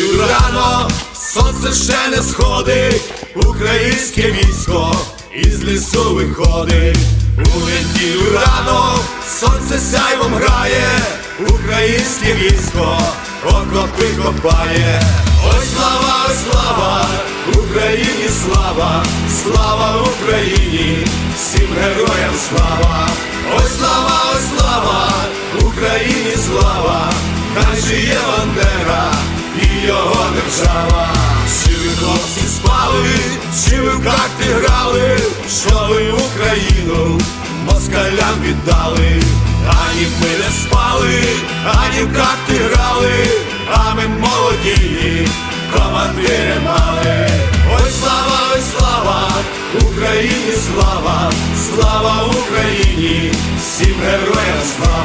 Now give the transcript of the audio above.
неділю рано, сонце ще не сходить, українське військо із лісу виходить. У неділю рано сонце сяйвом грає, українське військо окопи копає. Ой, слава, ой, слава, Україні слава, слава Україні, всім героям слава, ой, слава, ой, слава, Україні слава, хай жиє Бандера держава. Чи ви хлопці спали, чи ви в карти грали, що ви Україну москалям віддали, ані ми не спали, ані в карти грали, а ми молоді, командири мали. Ой, слава, ой, слава, Україні слава, слава Україні, всім героям слава.